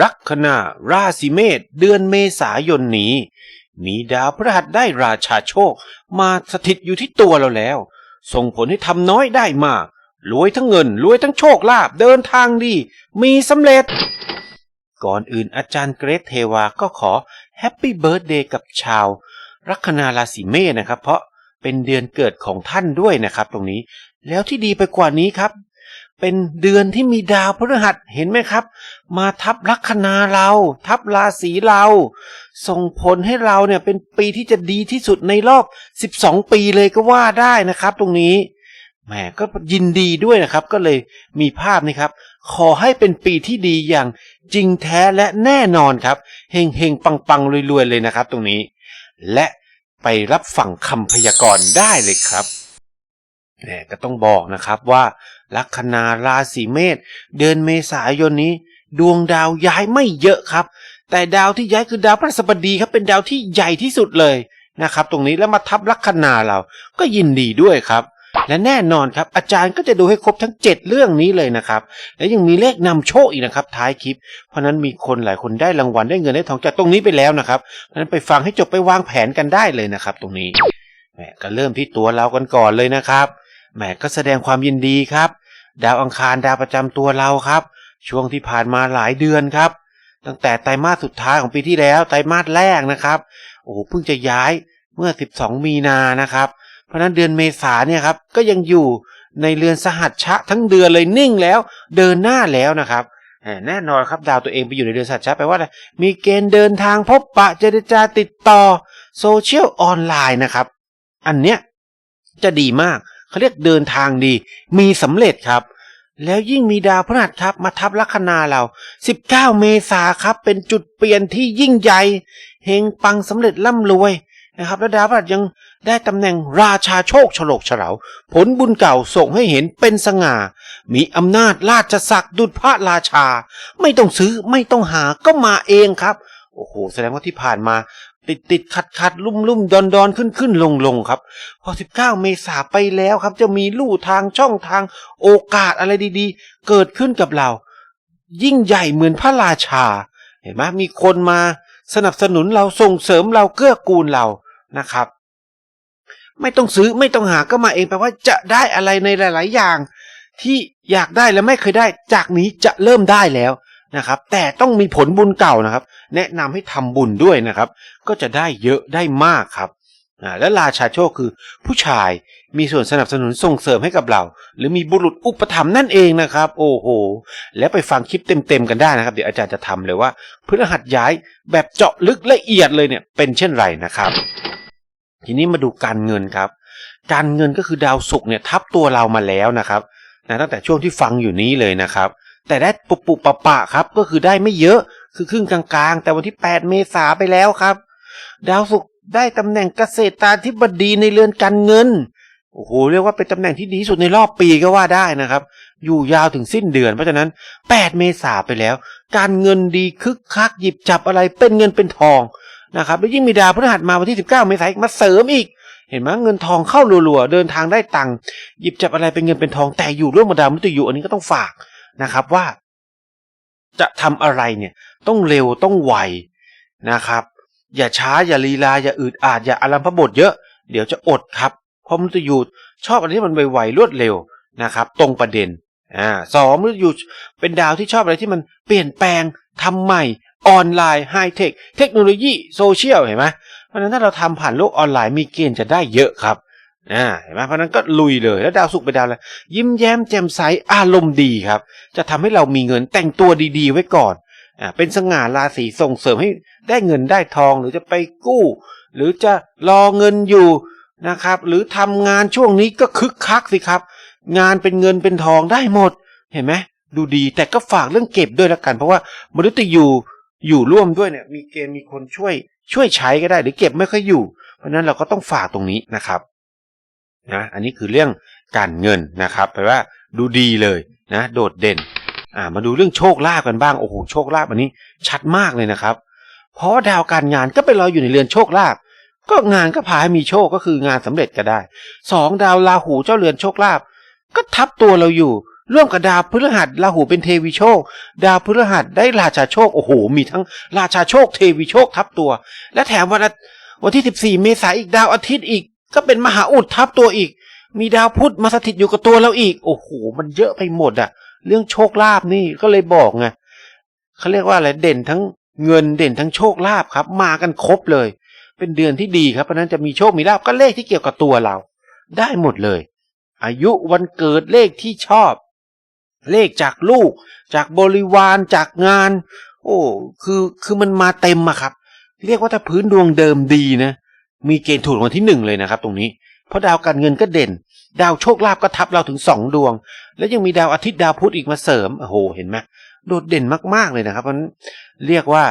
ลัคนาราศีเมษเดือนเมษายนนี้ มีดาวพฤหัสได้ราชาโชค มาสถิตอยู่ที่ตัวเราแล้ว ส่งผลให้ทำน้อยได้มากรวยทั้งเงินรวยทั้งโชคลาภเดินทางดี มีสำเร็จ ก่อนอื่นอาจารย์เกรทเทวาก็ขอแฮปปี้เบิร์ดเดย์กับชาวลัคนาราศีเมษนะครับ เพราะเป็นเดือนเกิดของท่านด้วยนะครับ ตรงนี้ แล้วที่ดีไปกว่านี้ครับ เป็นเดือนที่มีดาวพฤหัสเห็นไหมครับ มาทับลัคนาเรา ทับราศีเรา ส่งผลให้เราเนี่ยเป็นปีที่จะดีที่สุดในรอบ 12 ปีเลยก็ว่าได้นะครับ ตรงนี้แหมก็ยินดีด้วยนะครับ ก็เลยมีภาพนี่ครับ ขอให้เป็นปีที่ดีอย่างจริงแท้และแน่นอนครับเฮงเฮงปังปังรวยๆเลยนะครับ ตรงนี้ และไปรับฟังคำพยากรณ์ได้เลยครับแหมก็ต้องบอกนะครับว่า ลัคนาราศีเมษเดือนเมษายนนี้ ดวงดาวย้ายไม่เยอะครับ แต่ดาวที่ย้ายคือดาวพฤหัสบดีครับเป็นดาวที่ใหญ่ที่สุดเลยนะครับ ตรงนี้แล้วมาทับลัคนาเราก็ยินดีด้วยครับ และแน่นอนครับ อาจารย์ก็จะดูให้ครบทั้ง 7 เรื่องนี้เลยนะครับ และยังมีเลขนำโชคอีกนะครับ ท้ายคลิป เพราะนั้นมีคนหลายคนได้รางวัลได้เงินได้ทองจากตรงนี้ไปแล้วนะครับเพราะฉะนั้นไปฟังให้จบไปวางแผนกันได้เลยนะครับ ตรงนี้แหมก็เริ่มที่ตัวเรากันก่อนเลยนะครับ แหมก็แสดงความยินดีครับ ดาวอังคารดาวประจำตัวเราครับ ช่วงที่ผ่านมาหลายเดือนครับ ตั้งแต่ไตรมาสสุดท้ายของปีที่แล้วไตรมาสแรกนะครับโอ้โหเพิ่งจะย้ายเมื่อ 12 มีนานะครับ เพราะนั้นเดือนเมษาเนี่ยครับก็ยังอยู่ในเรือนสหัสชะทั้งเดือนเลยนิ่งแล้วเดินหน้าแล้วนะครับแน่นอนครับดาวตัวเองไปอยู่ในเรือนสหัสชะแปลว่าอะไรมีเกณฑ์เดินทางพบปะเจรจาติดต่อโซเชียลออนไลน์นะครับ อันเนี้ยจะดีมาก เขาเรียกเดินทางดี มีสำเร็จครับ แล้วยิ่งมีดาวพฤหัสครับ มาทับลัคนาเรา 19 เมษาครับ เป็นจุดเปลี่ยนที่ยิ่งใหญ่เฮงปังสำเร็จร่ำรวยนะครับแล้วดาวพฤหัสยังได้ตำแหน่งราชาโชคฉลกเฉลาผลบุญเก่าส่งให้เห็นเป็นสง่า มีอำนาจราชศักดิ์ดุจพระราชา ไม่ต้องซื้อไม่ต้องหาก็มาเองครับโอ้โหแสดงว่าที่ผ่านมา ติดติดขัดขัดลุ่มลุ่มดอนดอนขึ้นขึ้นลงลงครับ พอ 19 เมษาไปแล้วครับ จะมีลู่ทางช่องทางโอกาสอะไรดีๆ เกิดขึ้นกับเรา ยิ่งใหญ่เหมือนพระราชา เห็นไหมมีคนมาสนับสนุนเราส่งเสริมเราเกื้อกูลเรานะครับ ไม่ต้องซื้อไม่ต้องหาก็มาเองแปลว่าจะได้อะไรในหลาย ๆ อย่าง ที่อยากได้และไม่เคยได้ จากนี้จะเริ่มได้แล้ว นะครับ แต่ต้องมีผลบุญเก่านะครับ แนะนำให้ทำบุญด้วยนะครับ ก็จะได้เยอะได้มากครับอ่าและราชาโชคคือผู้ชายมีส่วนสนับสนุนส่งเสริมให้กับเรา หรือมีบุรุษอุปถัมภ์นั่นเองนะครับ โอ้โห แล้วไปฟังคลิปเต็มๆกันได้นะครับ เดี๋ยวอาจารย์จะทำเลยว่าพฤหัสย้ายแบบเจาะลึกละเอียดเลยเนี่ยเป็นเช่นไรนะครับ ทีนี้มาดูการเงินครับ การเงินก็คือดาวศุกร์เนี่ยทับตัวเรามาแล้วนะครับนะตั้งแต่ช่วงที่ฟังอยู่นี้เลยนะครับ แต่ได้ปุบปุบปะปะครับ ก็คือได้ไม่เยอะคือครึ่งกลางๆ แต่วันที่ 8 เมษาไปแล้วครับ ดาวศุกร์ได้ตำแหน่งเกษตราธิบดีในเรือนการเงินโอ้โหเรียกว่าเป็นตำแหน่งที่ดีสุดในรอบปีก็ว่าได้นะครับ อยู่ยาวถึงสิ้นเดือนเพราะฉะนั้น 8 เมษาไปแล้ว การเงินดีคึกคักหยิบจับอะไรเป็นเงินเป็นทองนะครับแล้วยิ่งมีดาวพฤหัสมาวันที่ 19 เมษายนมาเสริมอีก เห็นไหมเงินทองเข้ารัวๆเดินทางได้ตังค์หยิบจับอะไรเป็นเงินเป็นทองแต่อยู่ร่วมกับดาวมฤตยูอันนี้ก็ต้องฝาก นะครับว่า จะทำอะไรเนี่ยต้องเร็วต้องไวนะครับ อย่าช้าอย่าลีลาอย่าอืดอาดอย่าอารัมพบทเยอะ เดี๋ยวจะอดครับเพราะมฤตยูชอบอะไรที่มันไวๆรวดเร็วนะครับ ตรงประเด็นอ่าสองมฤตยูเป็นดาวที่ชอบอะไรที่มันเปลี่ยนแปลงทำใหม่ออนไลน์ไฮเทคเทคโนโลยีโซเชียลเห็นไหมเพราะฉะนั้นถ้าเราทำผ่านโลกออนไลน์มีเกณฑ์จะได้เยอะครับ อ่าเห็นไหมเพราะนั้นก็ลุยเลยแล้วดาวศุกเป็นดาวอะไรยิ้มแย้มแจ่มใสอารมณ์ดีครับ จะทำให้เรามีเงินแต่งตัวดีๆ ไว้ก่อนอ่าเป็นสง่าราศีส่งเสริมให้ได้เงินได้ทองหรือจะไปกู้ หรือจะรอเงินอยู่นะครับ หรือทำงานช่วงนี้ก็คึกคักสิครับ งานเป็นเงินเป็นทองได้หมด เห็นไหมดูดีแต่ก็ฝากเรื่องเก็บด้วยละกัน เพราะว่ามนุษย์ยูอยู่ร่วมด้วยเนี่ยมีเกณฑ์มีคนช่วยช่วยใช้ก็ได้หรือเก็บไม่ค่อยอยู่ เพราะนั้นเราก็ต้องฝากตรงนี้นะครับ นะอันนี้คือเรื่องการเงินนะครับแปลว่าดูดีเลยนะโดดเด่นอ่ามาดูเรื่องโชคลาภกันบ้างโอ้โหโชคลาภอันนี้ชัดมากเลยนะครับ เพราะดาวการงานก็ไปรออยู่ในเรือนโชคลาภก็งานก็พาให้มีโชคก็คืองานสำเร็จก็ได้สองดาวราหูเจ้าเรือนโชคลาภก็ทับตัวเราอยู่ ร่วมกับดาวพฤหัสราหูเป็นเทวีโชค ดาวพฤหัสได้ราชาโชคโอ้โห มีทั้งราชาโชคเทวีโชคทับตัว และแถมวันวันที่ 14 เมษายนอีกดาวอาทิตย์อีก ก็เป็นมหาอุดทับตัวอีก มีดาวพุธมาสถิตอยู่กับตัวเราอีก โอ้โหมันเยอะไปหมดอะเรื่องโชคลาภนี่ก็เลยบอกไงเขาเรียกว่าอะไรเด่นทั้งเงินเด่นทั้งโชคลาภครับ มากันครบเลย เป็นเดือนที่ดีครับเพราะนั้นจะมีโชคมีลาภก็เลขที่เกี่ยวกับตัวเรา ได้หมดเลย อายุวันเกิดเลขที่ชอบ เลขจากลูก จากบริวารจากงาน โอ้คือคือมันมาเต็มอะครับ เรียกว่าถ้าพื้นดวงเดิมดีนะ มีเกณฑ์ถูกรางวัลที่หนึ่งเลยนะครับตรงนี้ เพราะดาวการเงินก็เด่น ดาวโชคลาภก็ทับเราถึงสองดวง แล้วยังมีดาวอาทิตย์ดาวพุธอีกมาเสริมโอ้โหเห็นไหมโดดเด่นมากๆเลยนะครับเพราะนั้นเรียกว่า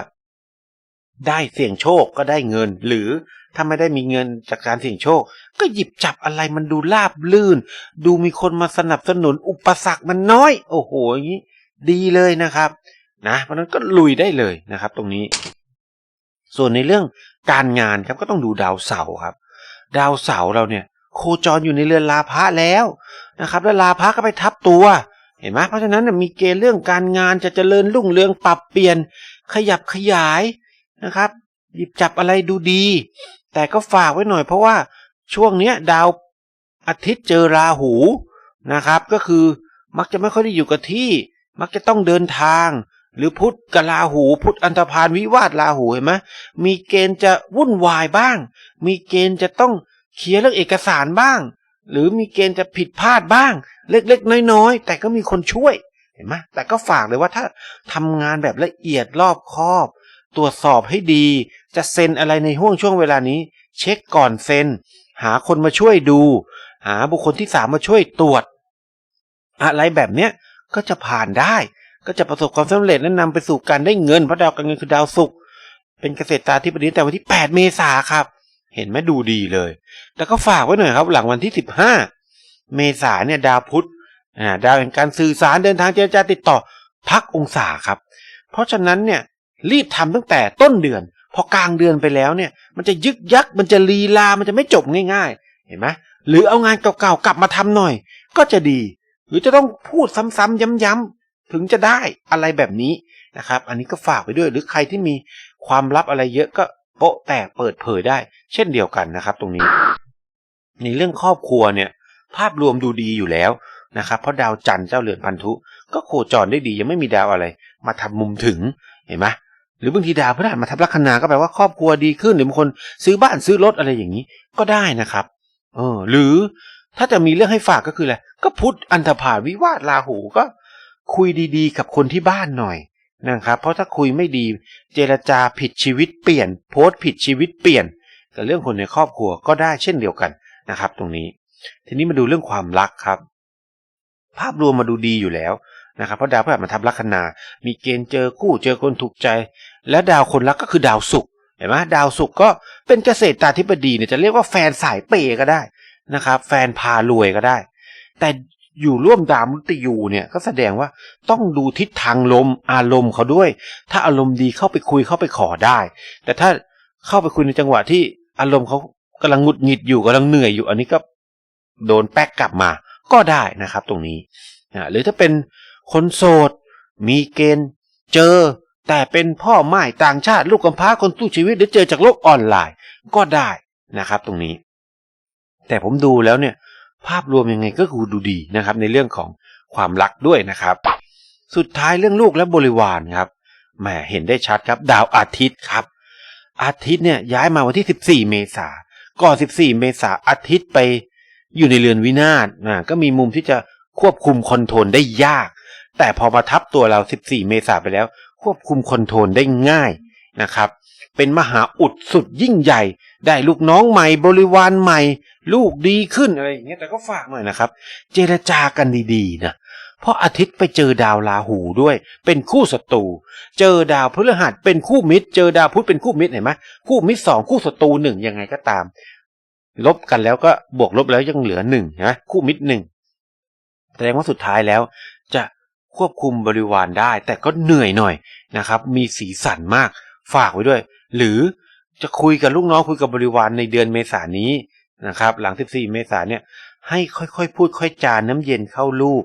ได้เสี่ยงโชคก็ได้เงิน หรือถ้าไม่ได้มีเงินจากการเสี่ยงโชค ก็หยิบจับอะไรมันดูราบลื่น ดูมีคนมาสนับสนุนอุปสรรคมันน้อย โอ้โหอย่างนี้ดีเลยนะครับ นะเพราะนั้นก็ลุยได้เลยนะครับ ตรงนี้ ส่วนในเรื่องการงานครับก็ต้องดูดาวเสาร์ครับ ดาวเสาร์เราเนี่ย โคจรอยู่ในเรือนลาภะแล้วนะครับ แล้วลาภะก็ไปทับตัว เห็นไหมเพราะฉะนั้นน่ะมีเกณฑ์เรื่องการงานจะเจริญรุ่งเรืองปรับเปลี่ยน ขยับขยายนะครับ หยิบจับอะไรดูดี แต่ก็ฝากไว้หน่อยเพราะว่าช่วงเนี้ยดาวอาทิตย์เจอราหูนะครับ ก็คือมักจะไม่ค่อยได้อยู่กับที่ มักจะต้องเดินทาง หรือพุทธกับราหู พุทธอันธพาลวิวาทราหูเห็นไหมมีเกณฑ์จะวุ่นวายบ้าง มีเกณฑ์จะต้องเคลียร์เรื่องเอกสารบ้าง หรือมีเกณฑ์จะผิดพลาดบ้าง เล็กๆ น้อยๆ แต่ก็มีคนช่วยเห็นไหมแต่ก็ฝากเลยว่าถ้าทำงานแบบละเอียดรอบคอบ ตรวจสอบให้ดี จะเซ็นอะไรในห่วงช่วงเวลานี้ เช็คก่อนเซ็น หาคนมาช่วยดู หาบุคคลที่สามมาช่วยตรวจ อะไรแบบเนี้ยก็จะผ่านได้ ก็จะประสบความสำเร็จและนำไปสู่การได้เงินเพราะดาวการเงินคือดาวศุกร์เป็นเกษตรตาธิบดีแต่วันที่ 8 เมษาครับ เห็นไหมดูดีเลย แต่ก็ฝากไว้หน่อยครับ หลังวันที่ 15 เมษาเนี่ยดาวพุธอ่าดาวแห่งการสื่อสารเดินทางเจรจาติดต่อพักองศาครับ เพราะฉะนั้นเนี่ยรีบทำตั้งแต่ต้นเดือน พอกลางเดือนไปแล้วเนี่ย มันจะยึกยักมันจะลีลามันจะไม่จบง่ายๆ เห็นไหมหรือเอางานเก่าๆกลับมาทำหน่อย ก็จะดี หรือจะต้องพูดซ้ำๆย้ำๆ ถึงจะได้อะไรแบบนี้นะครับ อันนี้ก็ฝากไปด้วยหรือใครที่มีความลับอะไรเยอะก็โปะแตกเปิดเผยได้ เช่นเดียวกันนะครับ ตรงนี้ ในเรื่องครอบครัวเนี่ย ภาพรวมดูดีอยู่แล้วนะครับเพราะดาวจันทร์เจ้าเรือนพันธุ ก็โคจรได้ดียังไม่มีดาวอะไร มาทำมุมถึงเห็นไหมหรือบางทีดาวพฤหัสมาทับลัคนาก็แปลว่าครอบครัวดีขึ้นหรือบางคนซื้อบ้านซื้อรถอะไรอย่างนี้ ก็ได้นะครับ เออ หรือถ้าจะมีเรื่องให้ฝากก็คืออะไรก็พุทธอันธพาลวิวาทราหูก็ คุยดีๆ กับคนที่บ้านหน่อยนะครับ เพราะถ้าคุยไม่ดี เจรจาผิดชีวิตเปลี่ยน โพสต์ผิดชีวิตเปลี่ยน กับเรื่องคนในครอบครัวก็ได้เช่นเดียวกันนะครับ ตรงนี้ ทีนี้มาดูเรื่องความรักครับ ภาพรวมมาดูดีอยู่แล้วนะครับเพราะดาวพฤหัสมาทับลัคนา มีเกณฑ์เจอคู่เจอคนถูกใจ และดาวคนรักก็คือดาวศุกร์เห็นไหมดาวศุกร์ก็เป็นเกษตรตาธิบดีเนี่ยจะเรียกว่าแฟนสายเปย์ก็ได้นะครับ แฟนพารวยก็ได้ แต่ อยู่ร่วมดาวมุตยูเนี่ยก็แสดงว่าต้องดูทิศทางลมอารมณ์เขาด้วย ถ้าอารมณ์ดีเข้าไปคุยเข้าไปขอได้ แต่ถ้าเข้าไปคุยในจังหวะที่อารมณ์เขากำลังหงุดหงิดอยู่กำลังเหนื่อยอยู่ อันนี้ก็โดนแป๊กกลับมาก็ได้นะครับ ตรงนี้หรือถ้าเป็นคนโสด มีเกณฑ์เจอ แต่เป็นพ่อไม้ต่างชาติ ลูกกำพร้าคนสู้ชีวิตหรือเจอจากโลกออนไลน์ก็ได้นะครับ ตรงนี้ แต่ผมดูแล้วเนี่ย ภาพรวมยังไงก็คือดูดีนะครับ ในเรื่องของความรักด้วยนะครับ สุดท้ายเรื่องลูกและบริวารครับแหมเห็นได้ชัดครับ ดาวอาทิตย์ครับ อาทิตย์เนี่ยย้ายมาวันที่ 14 เมษาก่อน 14 เมษาอาทิตย์ไปอยู่ในเรือนวินาศนะก็มีมุมที่จะควบคุมคอนโทรลได้ยาก แต่พอมาทับตัวเรา 14 เมษาไปแล้ว ควบคุมคอนโทรลได้ง่าย นะครับ เป็นมหาอุดสุดยิ่งใหญ่ ได้ลูกน้องใหม่บริวารใหม่ ลูกดีขึ้นอะไรอย่างเงี้ยแต่ก็ฝากหน่อยนะครับ เจรจากันดีๆนะเพราะอาทิตย์ไปเจอดาวราหูด้วย เป็นคู่ศัตรูเจอดาวพฤหัสเป็นคู่มิตร เจอดาวพุธเป็นคู่มิตรเห็นไหมคู่มิตรสองคู่ศัตรูหนึ่งยังไงก็ตาม ลบกันแล้วก็บวกลบแล้วยังเหลือหนึ่งนะคู่มิตรหนึ่งแสดงว่าสุดท้ายแล้ว จะควบคุมบริวารได้ แต่ก็เหนื่อยหน่อยนะครับ มีสีสันมาก ฝากไว้ด้วย หรือจะคุยกับลูกน้องคุยกับบริวารในเดือนเมษายนนี้นะครับ หลัง 14 เมษายนเนี่ยให้ค่อยๆ พูดค่อยจานน้ำเย็นเข้าลูก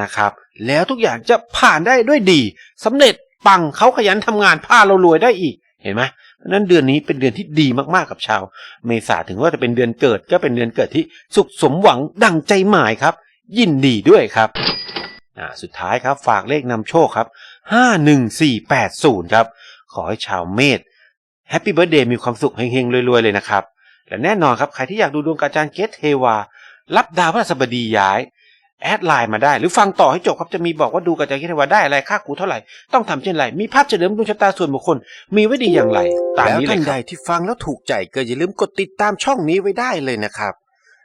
นะครับ แล้วทุกอย่างจะผ่านได้ด้วยดีสำเร็จปังเขาขยันทำงานพาเรารวยได้อีกเห็นไหมเพราะนั้นเดือนนี้เป็นเดือนที่ดีมากๆกับชาว เมษาถึงว่าจะเป็นเดือนเกิดก็เป็นเดือนเกิดที่สุขสมหวังดังใจหมายครับ ยินดีด้วยครับอ่าสุดท้ายครับฝากเลขนำโชคครับ 51480 ครับ ขอให้ชาวเมษแฮปปี้เบิร์ดเดย์มีความสุขเฮงๆรวยๆเลยนะครับ และแน่นอนครับ ใครที่อยากดูดวงกับอาจารย์เกตเทวา รับดาวพฤหัสบดีย้าย แอดไลน์มาได้ หรือฟังต่อให้จบครับจะมีบอกว่าดูกับอาจารย์เกตเทวาได้อะไรค่าครูเท่าไหร่ ต้องทำเช่นไร มีภาพเฉลิมดวงชะตาส่วนบุคคล มีไว้ดีอย่างไรตามนี้เลยครับที่ฟังแล้วถูกใจก็อย่าลืมกดติดตามช่องนี้ไว้ได้เลยนะครับ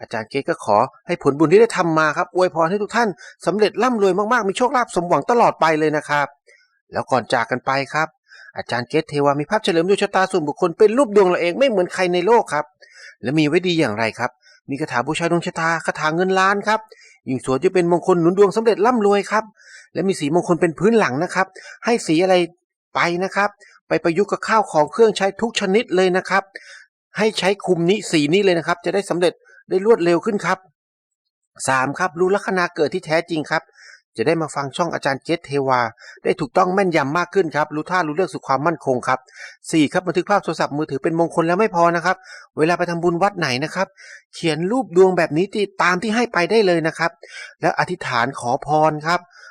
อาจารย์เกตก็ขอให้ผลบุญที่ได้ทำมาครับอวยพรให้ทุกท่านสำเร็จร่ำรวยมากๆมีโชคลาภสมหวังตลอดไปเลยนะครับ แล้วก่อนจากกันไปครับ อาจารย์เกตเทวามีภาพเฉลิมดวงชะตาส่วนบุคคลเป็นรูปดวงเราเองไม่เหมือนใครในโลกครับ และมีไว้ดีอย่างไรครับ มีคาถาบูชาดวงชะตาคาถาเงินล้านครับยิ่งสวยจะเป็นมงคลหนุนดวงสำเร็จร่ำรวยครับ และมีสีมงคลเป็นพื้นหลังนะครับ ให้สีอะไรไปนะครับ ไปประยุกต์กับข้าวของเครื่องใช้ทุกชนิดเลยนะครับ ให้ใช้คุมนี้สีนี้เลยนะครับ จะได้สำเร็จ ได้รวดเร็วขึ้นครับสามครับ รู้ลัคนาเกิดที่แท้จริงครับ จะได้มาฟังช่องอาจารย์เจษเทวา ได้ถูกต้องแม่นยำมากขึ้นครับ รู้ท่ารู้เลือกสู่ความมั่นคงครับสี่ครับบันทึกภาพโทรศัพท์มือถือเป็นมงคลแล้วไม่พอนะครับ เวลาไปทำบุญวัดไหนนะครับ เขียนรูปดวงแบบนี้ตีตามที่ให้ไปได้เลยนะครับ แล้วอธิษฐานขอพรครับ